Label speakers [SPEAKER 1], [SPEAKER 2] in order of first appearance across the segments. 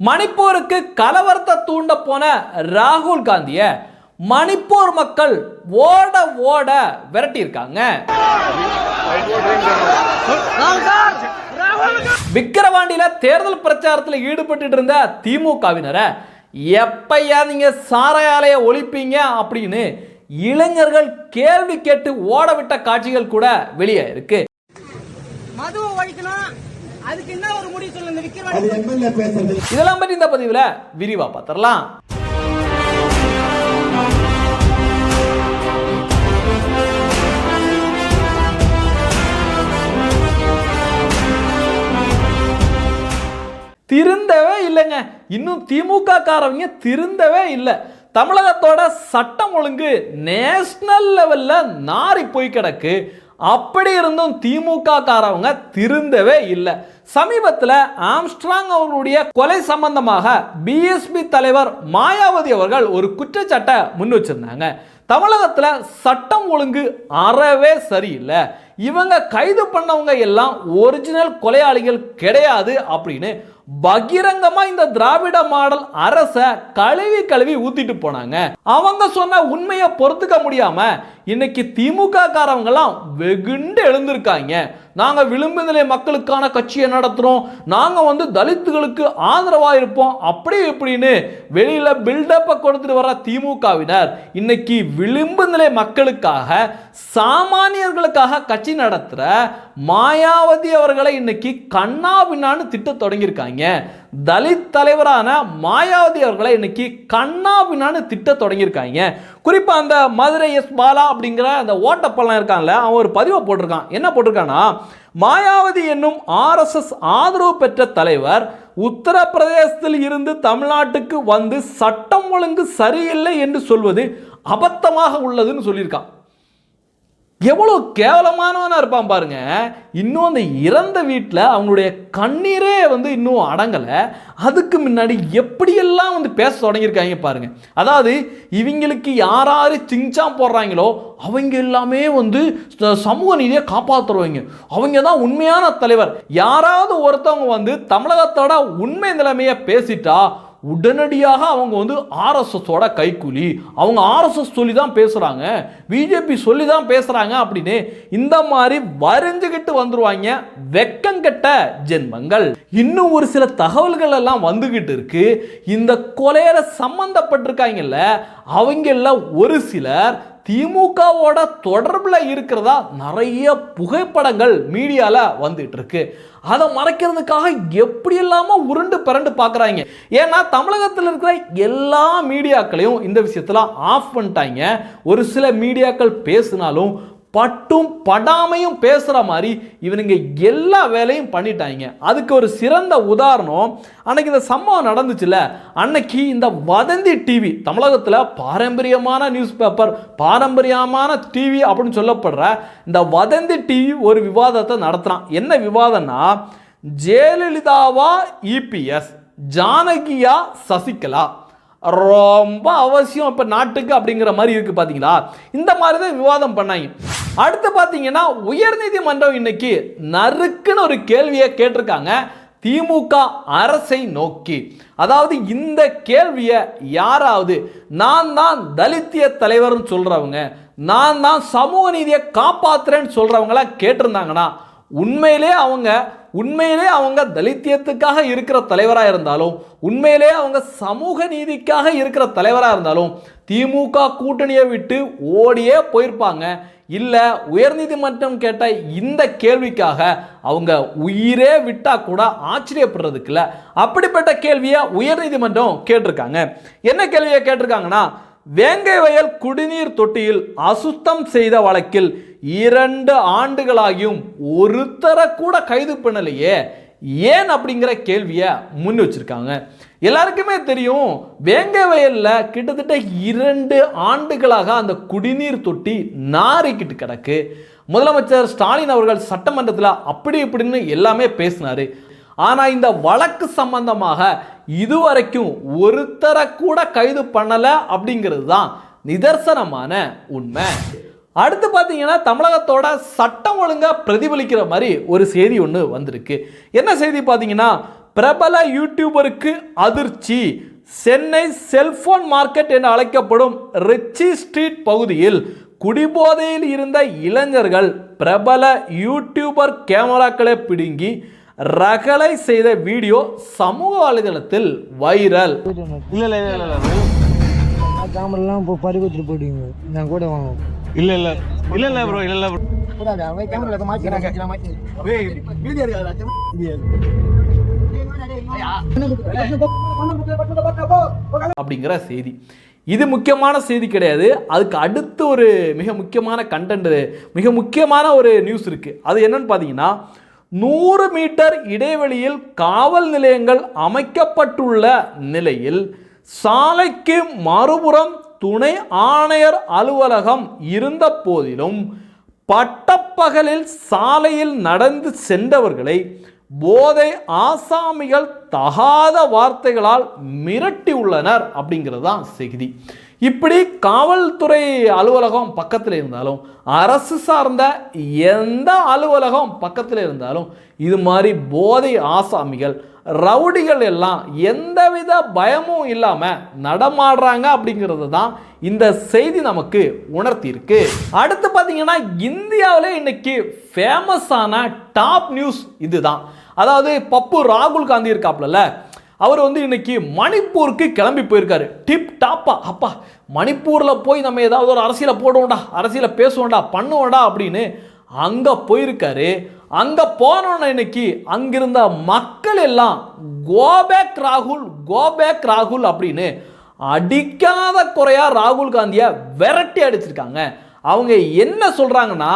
[SPEAKER 1] மணிப்பூருக்கு கலவரத்தை தூண்ட போன ராகுல் காந்திய மணிப்பூர் மக்கள் ஓட ஓட விரட்டியிருக்காங்க. விக்கிரவாண்டியில தேர்தல் பிரச்சாரத்தில் ஈடுபட்டு இருந்த திமுகவினரை எப்பையா நீங்க சாராயாலைய ஒழிப்பீங்க? அப்படின்னு இளைஞர்கள் கேள்வி கேட்டு ஓட விட்ட காட்சிகள் கூட வெளியே இருக்கு
[SPEAKER 2] மதுவை ஒழிக்கணும். அதுக்கு என்ன ஒரு முடிவு சொல்லுங்க
[SPEAKER 3] பேசுறது.
[SPEAKER 1] இதெல்லாம் பற்றி இந்த பதிவில் விரிவாக பார்த்துடலாம் திருந்தவே இல்லைங்க. இன்னும் திமுக காரவங்க திருந்தவே இல்லை. தமிழகத்தோட சட்டம் ஒழுங்கு நேஷனல் லெவல்ல நாரி போய் கிடக்கு. அப்படி இருந்தும் திமுக காரவங்க திருந்தவே இல்லை. சமீபத்தில் ஆம்ஸ்ட்ராங் அவர்களுடைய கொலை சம்பந்தமாக பிஎஸ்பி தலைவர் மாயாவதி அவர்கள் ஒரு குற்றச்சாட்டை முன் வச்சிருந்தாங்க. தமிழகத்தில் சட்டம் ஒழுங்கு அறவே சரியில்லை. இவங்க கைது பண்ணவங்க எல்லாம் ஒரிஜினல் கொலையாளிகள் கிடையாது அப்படின்னு பகிரங்கமாக இந்த திராவிட மாடல் அரசை கழுவி கழுவி ஊத்திட்டு போனாங்க. அவங்க சொன்ன உண்மையை பொறுத்துக்க முடியாம இன்னைக்கு திமுக காரவங்கெல்லாம் வெகுண்டு எழுந்திருக்காங்க. நாங்கள் விளிம்பு நிலை மக்களுக்கான கட்சியை நடத்துகிறோம் நாங்கள் வந்து தலித்துகளுக்கு ஆதரவாக இருப்போம். அப்படி இப்படின்னு வெளியில் பில்டப்பை கொடுத்துட்டு வர திமுகவினர் இன்னைக்கு விளிம்பு நிலை மக்களுக்காக சாமானியர்களுக்காக கட்சி நடத்துகிற மாயாவதி அவர்களை இன்னைக்கு கண்ணா பின்னான்னு திட்ட தொடங்கியிருக்காங்க. தலித் தலைவரான மாயாவதி அவர்களை இன்னைக்கு கண்ணாபின்னான்னு திட்ட தொடங்கியிருக்காங்க. குறிப்பாக அந்த மதுரை எஸ் பாலா அப்படிங்கிற அந்த ஓட்டப்பள்ளம் இருக்கான்ல அவன் ஒரு பதிவை போட்டிருக்கான். என்ன போட்டிருக்கான்னா மாயாவதி என்னும் ஆர்எஸ்எஸ் ஆதரவு பெற்ற தலைவர் உத்தரப்பிரதேசத்தில் இருந்து தமிழ்நாட்டுக்கு வந்து சட்டம் ஒழுங்கு சரியில்லை என்று சொல்வது அபத்தமாக உள்ளதுன்னு சொல்லியிருக்கான். எவ்வளோ கேவலமானவனாக இருப்பான் பாருங்க. இன்னும் அந்த இறந்த வீட்டில் அவங்களுடைய கண்ணீரே வந்து இன்னும் அடங்கலை. அதுக்கு முன்னாடி எப்படியெல்லாம் வந்து பேச தொடங்கியிருக்காங்க பாருங்க. அதாவது இவங்களுக்கு யார் யார் சிங்சாம் போடுறாங்களோ அவங்க எல்லாமே வந்து சமூக நீதியை காப்பாற்றுறவங்க அவங்க தான் உண்மையான தலைவர். யாராவது ஒருத்தவங்க வந்து தமிழகத்தோட உண்மை நிலைமையை பேசிட்டா உடனடியாக அவங்க வந்து ஆர்எஸ்எஸோட கைக்கூலி. அவங்க ஆர்எஸ்எஸ் சொல்லி தான் பேசுகிறாங்க பிஜேபி சொல்லி தான் பேசுகிறாங்க அப்படின்னு இந்த மாதிரி வரைஞ்சுக்கிட்டு வந்துருவாங்க வெக்கங்கெட்ட ஜென்மங்கள். இன்னும் ஒரு சில தகவல்கள் எல்லாம் வந்துகிட்டு இருக்கு. இந்த கொலையில சம்மந்தப்பட்டிருக்காங்கல்ல அவங்கள ஒரு சிலர் திமுகவோட தொடர்பில் இருக்கிறதா நிறைய புகைப்படங்கள் மீடியாவில் வந்துட்டு இருக்கு. அதை மறைக்கிறதுக்காக எப்படி இல்லாமல் உருண்டு பிறண்டு பார்க்குறாங்க? ஏன்னா தமிழகத்தில் இருக்கிற எல்லா மீடியாக்களையும் இந்த விஷயத்தில் ஆஃப் பண்ணிட்டாங்க. ஒரு சில மீடியாக்கள் பேசினாலும் பட்டும் படாமையும் பேசுகிற மாதிரி இவனுங்க எல்லா வேலையும் பண்ணிட்டாங்க. அதுக்கு ஒரு சிறந்த உதாரணம் அன்னைக்கு இந்த சம்பவம் நடந்துச்சுல்ல அன்னைக்கு இந்த வதந்தி டிவி தமிழகத்தில் பாரம்பரியமான நியூஸ் பேப்பர் பாரம்பரியமான டிவி அப்படின்னு சொல்லப்படுற இந்த வதந்தி டிவி ஒரு விவாதத்தை நடத்துகிறான் என்ன விவாதம்னா ஜெயலலிதாவா இபிஎஸ் ஜானகியா சசிகலா. ரொம்ப அவசியம் இப்போ நாட்டுக்கு அப்படிங்கிற மாதிரி இருக்கு பார்த்தீங்களா இந்த மாதிரி தான் விவாதம் பண்ணாங்க. அடுத்து பார்த்தீங்கன்னா உயர்நீதிமன்றம் இன்னைக்கு நறுக்குன்னு ஒரு கேள்வியை கேட்டிருக்காங்க. திமுக அரசை நோக்கி. அதாவது இந்த கேள்வியை யாராவது நான் தான் தலித்திய தலைவர்னு சொல்கிறவங்க நான் தான் சமூக நீதியை காப்பாத்துறேன்னு சொல்கிறவங்களாம் கேட்டிருந்தாங்கன்னா உண்மையிலே அவங்க உண்மையிலே அவங்க தலித்தியத்துக்காக இருக்கிற தலைவராக இருந்தாலும் உண்மையிலே அவங்க சமூக நீதிக்காக இருக்கிற தலைவராக இருந்தாலும் திமுக கூட்டணியை விட்டு ஓடியே போயிருப்பாங்க. இல்லை உயர்நீதிமன்றம் கேட்ட இந்த கேள்விக்காக அவங்க உயிரே விட்டால் கூட ஆச்சரியப்படுறதுக்கு இல்லை. அப்படிப்பட்ட கேள்வியை உயர்நீதிமன்றம் கேட்டிருக்காங்க. என்ன கேள்வியை கேட்டிருக்காங்கன்னா வேங்கை வயல் குடிநீர் தொட்டியில் அசுத்தம் செய்த வழக்கில் இரண்டு ஆண்டுகளாகியும் ஒருத்தரை கூட கைது பண்ணலையே. ஏன் அப்படிங்கிற கேள்வியை முன் வச்சிருக்காங்க. எல்லாருக்குமே தெரியும் வேங்கை வயலில் கிட்டத்தட்ட இரண்டு ஆண்டுகளாக அந்த குடிநீர் தொட்டி நாறிக்கிட்டு கிடக்கு. முதலமைச்சர் ஸ்டாலின் அவர்கள் சட்டமன்றத்தில் அப்படி இப்படின்னு எல்லாமே பேசினாரு. ஆனால் இந்த வழக்கு சம்பந்தமாக இதுவரைக்கும் ஒருத்தரை கூட கைது பண்ணலை அப்படிங்கிறது தான் நிதர்சனமான உண்மை. அடுத்து பார்த்தீங்கன்னா தமிழகத்தோட சட்டம் ஒழுங்கா பிரதிபலிக்கிற மாதிரி ஒரு செய்தி ஒன்று வந்திருக்கு. என்ன செய்தி பார்த்தீங்கன்னா பிரபல யூடியூபருக்கு அதிர்ச்சி. சென்னை செல்போன் மார்க்கெட் என அழைக்கப்படும் ரிச்சி ஸ்ட்ரீட் பகுதியில் குடிபோதையில் இருந்த இளைஞர்கள் பிரபல யூடியூபர் கேமராக்களை பிடுங்கி ரகளை செய்த வீடியோ சமூக வலைதளத்தில் வைரல்.
[SPEAKER 3] இல்ல இல்ல இல்ல
[SPEAKER 4] இப்போ போயிடுவீங்க. நான் கூட வாங்க
[SPEAKER 3] இல்ல இல்ல. இல்ல இல்ல ப்ரோ இல்ல இல்ல
[SPEAKER 1] அப்படிங்கிற செய்தி. இது முக்கியமான செய்தி கிடையாது. அதுக்கு அடுத்து ஒரு மிக முக்கியமான கண்டென்ட் மிக முக்கியமான ஒரு நியூஸ் இருக்குது அது என்னன்னு பார்த்தீங்கன்னா நூறு மீட்டர் இடைவெளியில் காவல் நிலையங்கள் அமைக்கப்பட்டுள்ள நிலையில் சாலைக்கு மறுபுறம் துணை ஆணையர் அலுவலகம் இருந்த போதிலும் பட்டப்பகலில் சாலையில் நடந்து சென்றவர்களை போதை ஆசாமிகள் தகாத வார்த்தைகளால் மிரட்டி உள்ளனர் அப்படிங்கிறது தான் செய்தி. இப்படி காவல்துறை அலுவலகம் பக்கத்தில் இருந்தாலும் அரசு சார்ந்த எந்த அலுவலகம் பக்கத்தில் இருந்தாலும் இது மாதிரி போதை ஆசாமிகள் ரவுடிகள் எல்லாம் எந்தவித பயமும் இல்லாமல் நடமாடுறாங்க அப்படிங்கிறது தான் இந்த செய்தி நமக்கு உணர்த்தியிருக்கு. அடுத்து பார்த்தீங்கன்னா இந்தியாவிலே இன்னைக்கு ஃபேமஸான டாப் நியூஸ் இதுதான். அதாவது பப்பு ராகுல் காந்தி இருக்காப்லல அவர் வந்து இன்னைக்கு மணிப்பூருக்கு கிளம்பி போயிருக்காரு. டிப் டாப்பா அப்பா மணிப்பூரில் போய் நம்ம ஏதாவது ஒரு அரசியலை போடுவோம்டா அரசியலை பேசுவோம்டா பண்ணுவோம்டா அப்படின்னு அங்கே போயிருக்காரு. அங்கே போனோன்னு இன்னைக்கு அங்கிருந்த மக்கள் எல்லாம் கோபேக் ராகுல் கோபேக் ராகுல் அப்படின்னு அடிக்காத குறையாக ராகுல் காந்தியை விரட்டி அடிச்சிருக்காங்க. அவங்க என்ன சொல்கிறாங்கன்னா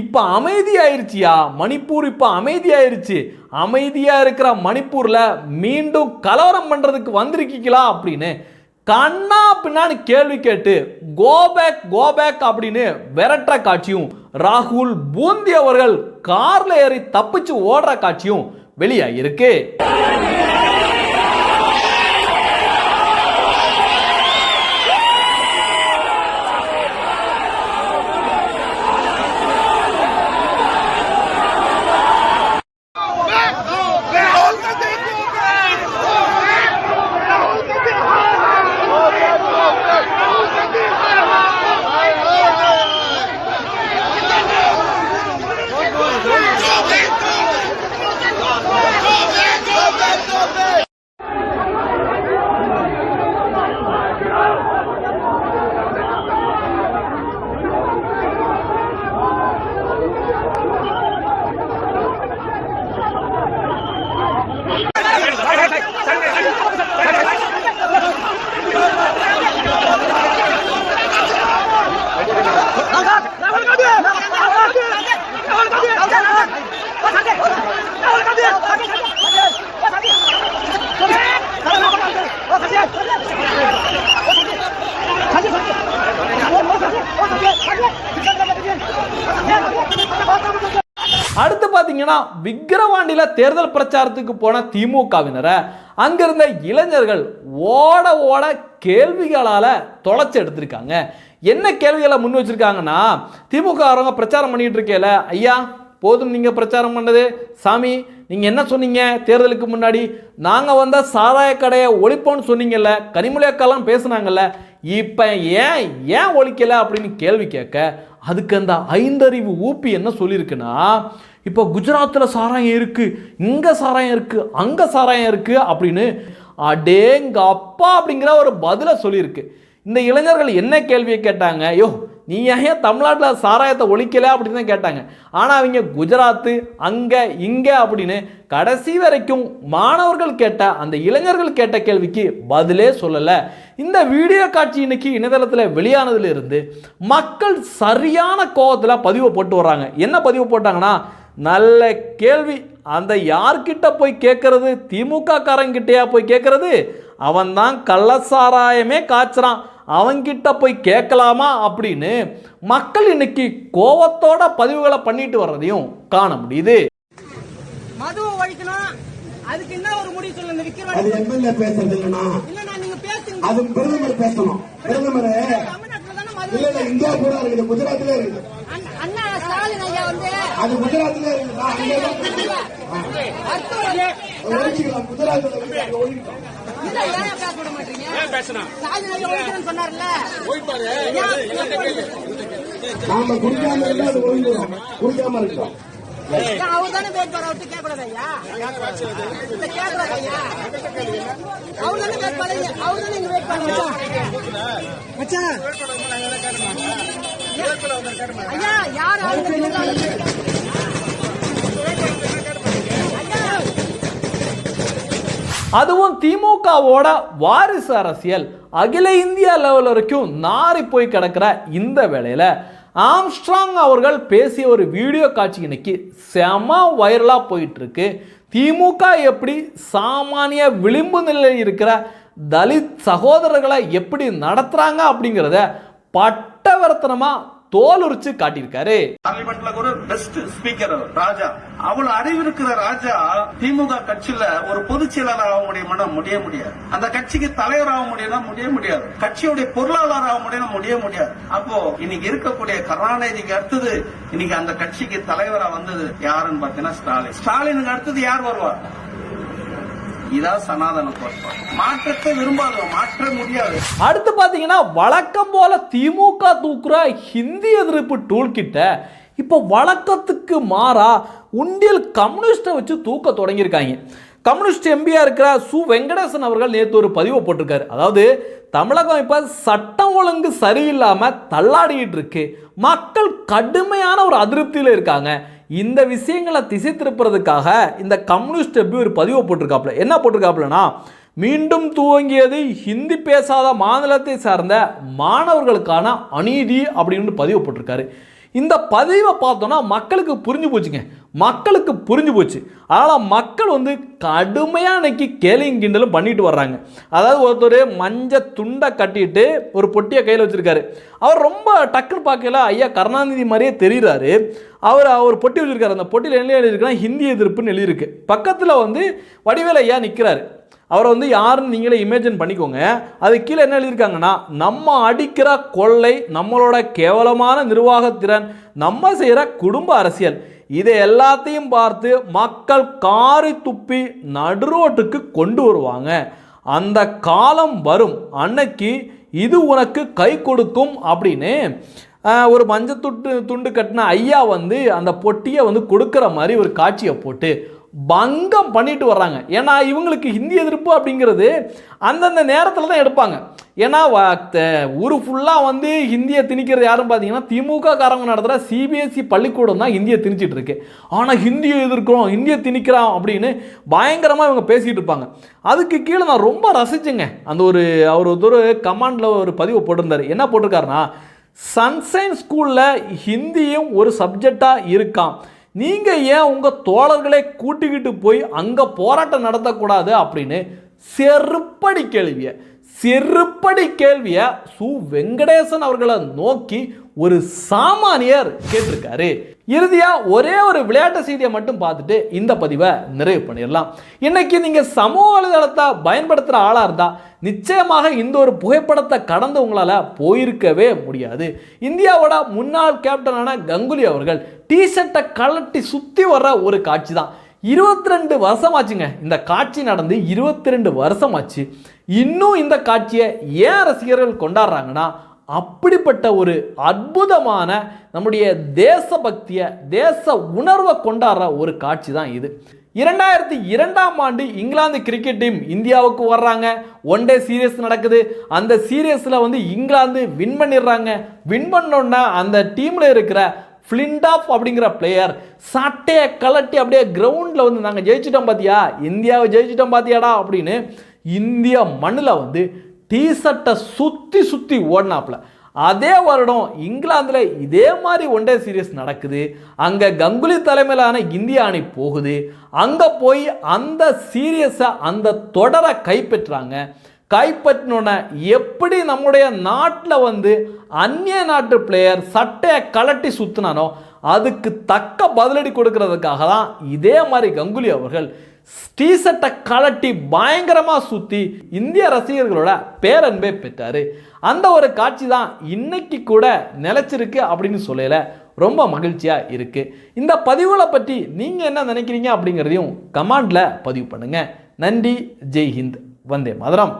[SPEAKER 1] இப்போ அமைதியாயிருச்சியா? மணிப்பூர் இப்போ அமைதியாயிருச்சு. அமைதியாக இருக்கிற மணிப்பூரில் மீண்டும் கலவரம் பண்ணுறதுக்கு வந்திருக்கீங்களா அப்படின்னு கண்ணா பின்னான்னு கேள்வி கேட்டு கோபேக் கோபேக் அப்படின்னு விரட்டுற காட்சியும் ராகுல் பூந்தி அவர்கள் கார்ல ஏறி தப்பிச்சு ஓடுற காட்சியும் வெளியாகிருக்கு பார்த்தீங்கன்னா விக்கிரவாண்டியில் தேர்தல் பிரச்சாரத்துக்கு போன திமுகவினரை அங்கிருந்த இளைஞர்கள் ஓட ஓட கேள்விகளால் தொலைச்சி எடுத்திருக்காங்க. என்ன கேள்விகளை முன் வச்சிருக்காங்கன்னா திமுக வரவங்க பிரச்சாரம் பண்ணிகிட்டு இருக்கேல ஐயா போதும் நீங்கள் பிரச்சாரம் பண்ணது. சாமி நீங்கள் என்ன சொன்னீங்க? தேர்தலுக்கு முன்னாடி நாங்கள் வந்த சாராய கடையை ஒழிப்போம்னு சொன்னீங்கல்ல கனிமொழி அக்காலாம் பேசுனாங்கல்ல இப்போ ஏன் ஏன் ஒழிக்கலை? அப்படின்னு கேள்வி கேட்க அதுக்கு அந்த ஐந்தறிவு ஊப்பி என்ன சொல்லியிருக்குன்னா இப்போ குஜராத்தில் சாராயம் இருக்குது இங்கே சாராயம் இருக்குது அங்கே சாராயம் இருக்குது அப்படின்னு அடேங்க அப்பா அப்படிங்கிற ஒரு பதிலை சொல்லியிருக்கு. இந்த இளைஞர்கள் என்ன கேள்வியை கேட்டாங்க? ஐயோ நீ ஏன் தமிழ்நாட்டில் சாராயத்தை ஒழிக்கலை அப்படின்னு தான் கேட்டாங்க. ஆனால் அவங்க குஜராத்து அங்கே இங்கே அப்படின்னு கடைசி வரைக்கும் மாணவர்கள் கேட்ட அந்த இளைஞர்கள் கேட்ட கேள்விக்கு பதிலே சொல்லலை. இந்த வீடியோ காட்சி இன்னைக்கு இணையதளத்தில் வெளியானதுலேருந்து மக்கள் சரியான கோபத்தில் பதிவு போட்டு வர்றாங்க. என்ன பதிவு போட்டாங்கன்னா நல்ல கேள்வி. அந்த யார்கிட்ட போய் கேட்கறது திமுக காரங்கிட்டயா போய் கேட்கறது அவன் தான் கள்ளசாராயமே காய்ச்சறான். அவன்கிட்ட போய் கேட்கலாமா அப்படின்னு மக்கள் இன்னைக்கு கோவத்தோட பதிவுகளை பண்ணிட்டு வர்றதையும் காண முடியுது.
[SPEAKER 2] மதுவை ஒழிக்கணும் அதுக்கு என்ன ஒரு முடிவு சொல்லுங்க இந்த
[SPEAKER 5] அது
[SPEAKER 2] விக்கிரவாண்டி
[SPEAKER 5] எம்எல்ஏ பேசுறது இல்லைன்னா
[SPEAKER 2] இல்லண்ணா நீங்க பேசுங்க.
[SPEAKER 5] அது பிரதமர் பேசணும். பிரதமர்
[SPEAKER 2] தமிழ்நாட்டுல தானே மது
[SPEAKER 5] இல்ல இல்ல இந்தியா பூரா இருக்குது குஜராத்ல இருக்குது
[SPEAKER 2] அண்ணா- அண்ணா ஸ்டாலின் ஐயா வந்து
[SPEAKER 5] அது குஜராத்ல ஒழிச்சுக்கலாம் அங்க ஒழிக்கலாம் நாம குடிக்காம இருந்தா அது ஒழிஞ்சிடும் குடிக்காம இருக்கோம்
[SPEAKER 2] அவர் தானே வேட்பாளர் அவர்கிட்ட ஐயா. கேட்கக்கூடாது ஐயா. அவர் தானே வேட்பாளர் அவர் தானே இங்க வேட்பாளர் ஐயா யார் அவங்க
[SPEAKER 1] அதுவும் திமுகவோட வாரிசு அரசியல். அகில இந்திய லெவல் வரைக்கும் நாரி போய் கிடக்கிற இந்த வேளையில் ஆம்ஸ்ட்ராங் அவர்கள் பேசிய ஒரு வீடியோ காட்சி இன்னைக்கு செம வைரலாக போயிட்டுருக்கு. திமுக எப்படி சாமானிய விளிம்பு நிலையில் இருக்கிற தலித் சகோதரர்களை எப்படி நடத்துகிறாங்க அப்படிங்கிறத பட்டவர்த்தனமாக தோல் உரிச்சு காட்டியிருக்காரு.
[SPEAKER 6] பார்லிமெண்ட்ல கூட பெஸ்ட் ஸ்பீக்கர் ராஜா. அவ்வளவு அறிவு இருக்கிற ராஜா திமுக கட்சியில ஒரு பொதுச் செயலாளர் ஆக முடியுமா? முடிய முடியாது. அந்த கட்சிக்கு தலைவர் ஆக முடியும்னா முடிய முடியாது. கட்சியுடைய பொருளாளர் ஆக முடியும்னா முடிய முடியாது. அப்போ இன்னைக்கு இருக்கக்கூடிய கருணாநிதிக்கு அடுத்தது இன்னைக்கு அந்த கட்சிக்கு தலைவரா வந்தது யாருன்னு பாத்தீங்கன்னா ஸ்டாலின். ஸ்டாலினுக்கு அடுத்தது யார் வருவார்? இதான் சனாதன கோட்பாடு. மாற்றத்தை விரும்பாத மாற்ற முடியாது.
[SPEAKER 1] அடுத்து பார்த்தீங்கன்னா வழக்கம் போல திமுக தூக்குற ஹிந்தி எதிர்ப்பு டூல் கிட்ட இப்போ வழக்கத்துக்கு மாறா உண்டியல் கம்யூனிஸ்ட்டை வச்சு தூக்க தொடங்கியிருக்காங்க. கம்யூனிஸ்ட் எம்பியா இருக்கிற சு. வெங்கடேசன் அவர்கள் நேற்று ஒரு பதிவை போட்டிருக்காரு. அதாவது தமிழகம் இப்போ சட்டம் ஒழுங்கு சரியில்லாமல் தள்ளாடிக்கிட்டு இருக்கு. மக்கள் கடுமையான ஒரு அதிருப்தியில் இருக்காங்க. இந்த விஷயங்களை திசை திருப்புறதுக்காக இந்த கம்யூனிஸ்ட் எப்படி ஒரு பதிவை போட்டிருக்காப்புல? என்ன போட்டிருக்காப்புலனா மீண்டும் துவங்கியது ஹிந்தி பேசாத மாநிலத்தை சார்ந்த மாணவர்களுக்கான அநீதி அப்படின்னு பதிவு போட்டிருக்காரு. இந்த பதிவை பார்த்தோன்னா மக்களுக்கு புரிஞ்சு போச்சுங்க. மக்களுக்கு புரிஞ்சு போச்சு. அதனால் மக்கள் வந்து கடுமையாக இன்னைக்கு கேலியும் கிண்டலும் பண்ணிட்டு வர்றாங்க. அதாவது ஒருத்தர் மஞ்ச துண்டை கட்டிட்டு ஒரு பொட்டியை கையில் வச்சுருக்காரு. அவர் ரொம்ப டக்குன்னு பார்க்கல ஐயா கருணாநிதி மாதிரியே தெரிகிறாரு அவர் அவர் பொட்டி வச்சுருக்காரு. அந்த பொட்டியில் என்ன எழுதியிருக்குன்னா ஹிந்தி எதிர்ப்புன்னு எழுதியிருக்கு. பக்கத்தில் வந்து வடிவேல ஐயா நிற்கிறாரு அவரை வந்து யாருன்னு நீங்களே இமேஜின் பண்ணிக்கோங்க. அது கீழே என்ன எழுதியிருக்காங்கன்னா நம்ம அடிக்கிற கொள்ளை நம்மளோட கேவலமான நிர்வாகத்திறன் நம்ம செய்கிற குடும்ப அரசியல் இதை எல்லாத்தையும் பார்த்து மக்கள் காரி துப்பி நடுரோட்டுக்கு கொண்டு வருவாங்க. அந்த காலம் வரும். அன்னைக்கு இது உனக்கு கை கொடுக்கும் அப்படின்னு ஒரு மஞ்சள் துட்டு துண்டு கட்டின ஐயா வந்து அந்த பொட்டியை வந்து கொடுக்குற மாதிரி ஒரு காட்சியை போட்டு பங்கம் பண்ணிட்டு வர்றாங்க. ஏன்னா இவங்களுக்கு ஹிந்தி எதிர்ப்பு அப்படிங்கிறது அந்தந்த நேரத்தில் தான் எடுப்பாங்க. ஏன்னா வ- த- ஃபுல்லாக வந்து ஹிந்தியை திணிக்கிறது யாருன்னு பார்த்தீங்கன்னா திமுக காரங்க நடத்துகிற சிபிஎஸ்சி பள்ளிக்கூடம் தான் ஹிந்தியை திணிச்சிட்டு இருக்கு. ஆனால் ஹிந்தியை எதிர்க்கிறோம் ஹிந்தியை திணிக்கிறான் அப்படின்னு பயங்கரமாக இவங்க பேசிகிட்டு இருப்பாங்க. அதுக்கு கீழே நான் ரொம்ப ரசிச்சேங்க. அந்த ஒரு அவர் ஒரு கமாண்டில் ஒரு பதிவு போட்டிருந்தார். என்ன போட்டிருக்காருன்னா சன்சைன் ஸ்கூலில் ஹிந்தியும் ஒரு சப்ஜெக்டாக இருக்கான் நீங்கள் ஏன் உங்கள் தோழர்களை கூட்டிக்கிட்டு போய் அங்கே போராட்டம் நடத்தக்கூடாது அப்படின்னு செருப்படி கேள்வியை செருப்படி கேள்வியை சு வெங்கடேசன் அவர்களை நோக்கி ஒரு சாமானியர் கேட்டிருக்காரு. இறுதியா ஒரே ஒரு விளையாட்டு செய்தியை மட்டும் பார்த்துட்டு இந்த பதிவை நிறைவு பண்ணிடலாம். இன்னைக்கு நீங்க சமூக வலைதளத்தை பயன்படுத்துகிற ஆளா இருந்தா நிச்சயமாக இந்த ஒரு புகைப்படத்தை கடந்து உங்களால் போயிருக்கவே முடியாது. இந்தியாவோட முன்னாள் கேப்டனான கங்குலி அவர்கள் டிஷர்ட்டை கலட்டி கழட்டி சுத்தி வர்ற ஒரு காட்சி தான். இருபத்தி ரெண்டு வருஷமாச்சுங்க. இந்த காட்சி நடந்து இருபத்தி ரெண்டு வருஷமாச்சு. இன்னும் இந்த காட்சியை ஏன் ரசிகர்கள் கொண்டாடுறாங்கன்னா அப்படிப்பட்ட ஒரு அற்புதமான நம்முடைய தேசபக்தியை தேச உணர்வை கொண்டாடுற ஒரு காட்சி தான் இது. இரண்டாயிரத்தி இரண்டாம் ஆண்டு இங்கிலாந்து கிரிக்கெட் டீம் இந்தியாவுக்கு வர்றாங்க. ஒன் டே சீரியஸ் நடக்குது. அந்த சீரியஸில் வந்து இங்கிலாந்து வின் பண்ணிடுறாங்க. வின் பண்ணோன்னா அந்த டீமில் இருக்கிற ஃப்ளின்டாஃப் அப்படிங்கிற பிளேயர் சட்டையை கலட்டி அப்படியே கிரவுண்டில் வந்து நாங்கள் ஜெயிச்சிட்டோம் பார்த்தியா இந்தியாவை ஜெயிச்சிட்டோம் பார்த்தியாடா அப்படின்னு இந்தியா மண்ணில் வந்து டீஷர்ட்டை சுற்றி சுற்றி ஓடினாப்புல. அதே வருடம் இங்கிலாந்தில் இதே மாதிரி ஒன் டே சீரியஸ் நடக்குது. அங்கே கங்குலி தலைமையிலான இந்திய அணி போகுது. அங்கே போய் அந்த சீரியஸை அந்த தொடரை கைப்பற்றுறாங்க கைப்பற்றினோடனே எப்படி நம்முடைய நாட்டில் வந்து அந்நிய நாட்டு பிளேயர் சட்டையை கலட்டி சுற்றினானோ அதுக்கு தக்க பதிலடி கொடுக்கறதுக்காக தான் இதே மாதிரி கங்குலி அவர்கள் டீசர்ட்டை கலட்டி பயங்கரமாக சுற்றி இந்திய ரசிகர்களோட பேரன்பே பெற்றார். அந்த ஒரு காட்சி தான் இன்னைக்கு கூட நிலைச்சிருக்கு அப்படின்னு சொல்லல. ரொம்ப மகிழ்ச்சியாக இருக்குது இந்த பதிவுகளை பற்றி நீங்கள் என்ன நினைக்கிறீங்க அப்படிங்கிறதையும் கமெண்டில் பதிவு பண்ணுங்கள் நன்றி. ஜெய் ஹிந்த் வந்தே மதுரம்.